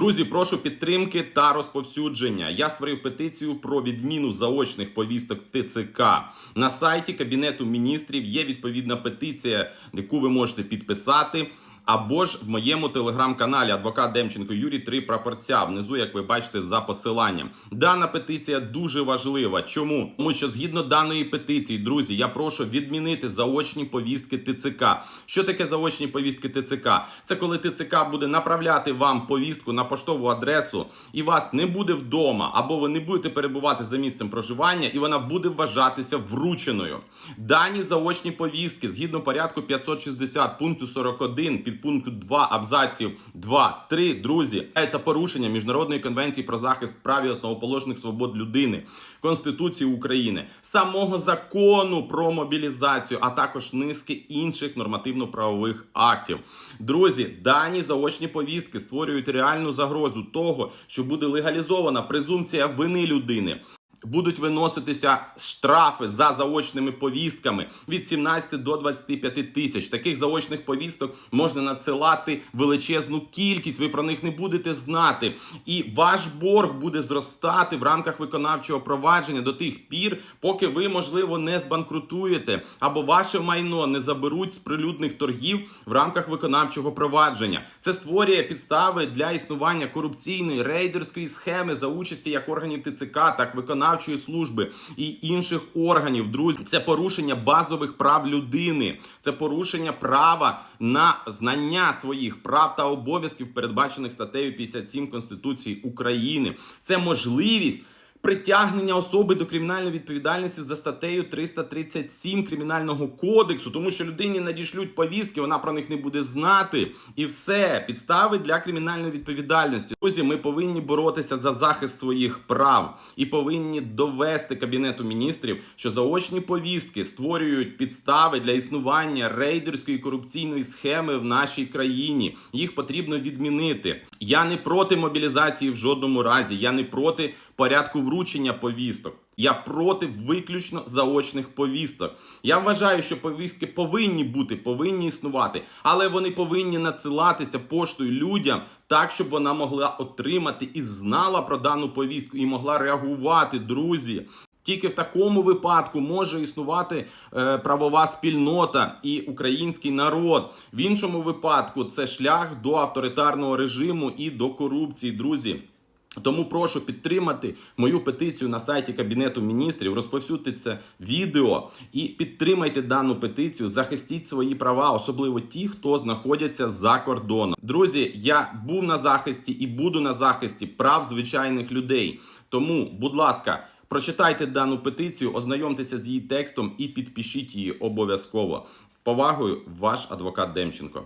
Друзі, прошу підтримки та розповсюдження. Я створив петицію про відміну заочних повісток ТЦК. На сайті Кабінету міністрів є відповідна петиція, яку ви можете підписати. Або ж в моєму телеграм-каналі адвокат Демченко Юрій три прапорця. Внизу, як ви бачите, за посиланням. Дана петиція дуже важлива. Чому? Тому що згідно даної петиції, друзі, я прошу відмінити заочні повістки ТЦК. Що таке заочні повістки ТЦК? Це коли ТЦК буде направляти вам повістку на поштову адресу, і вас не буде вдома, або ви не будете перебувати за місцем проживання, і вона буде вважатися врученою. Дані заочні повістки згідно порядку 560 пункту 41 під пункту 2 абзаців 2, 3, друзі, це порушення міжнародної конвенції про захист прав і основоположних свобод людини, Конституції України, самого закону про мобілізацію, а також низки інших нормативно-правових актів. Друзі, дані заочні повістки створюють реальну загрозу того, що буде легалізована презумпція вини людини. Будуть виноситися штрафи за заочними повістками від 17 до 25 тисяч. Таких заочних повісток можна надсилати величезну кількість. Ви про них не будете знати. І ваш борг буде зростати в рамках виконавчого провадження до тих пір, поки ви, можливо, не збанкрутуєте або ваше майно не заберуть з прилюдних торгів в рамках виконавчого провадження. Це створює підстави для існування корупційної рейдерської схеми за участі як органів ТЦК, так виконавчої служби і інших органів. Друзі, це порушення базових прав людини, це порушення права на знання своїх прав та обов'язків, передбачених статтею 57 Конституції України. Це можливість. Притягнення особи до кримінальної відповідальності за статтею 337 кримінального кодексу, тому що людині надішлють повістки, вона про них не буде знати, і все підстави для кримінальної відповідальності. Друзі, ми повинні боротися за захист своїх прав і повинні довести кабінету міністрів, що заочні повістки створюють підстави для існування рейдерської корупційної схеми в нашій країні. Їх потрібно відмінити. Я не проти мобілізації в жодному разі. Я не проти порядку вручення повісток. Я проти виключно заочних повісток. Я вважаю, що повістки повинні бути, повинні існувати, але вони повинні надсилатися поштою людям так, щоб вона могла отримати і знала про дану повістку, і могла реагувати, друзі. Тільки в такому випадку може існувати е, правова спільнота і український народ. В іншому випадку це шлях до авторитарного режиму і до корупції, друзі. Тому прошу підтримати мою петицію на сайті Кабінету міністрів, розповсюдьте це відео і підтримайте дану петицію, захистіть свої права, особливо ті, хто знаходяться за кордоном. Друзі, я був на захисті і буду на захисті прав звичайних людей. Тому, будь ласка, прочитайте дану петицію, ознайомтеся з її текстом і підпишіть її обов'язково. Повагою, ваш адвокат Демченко.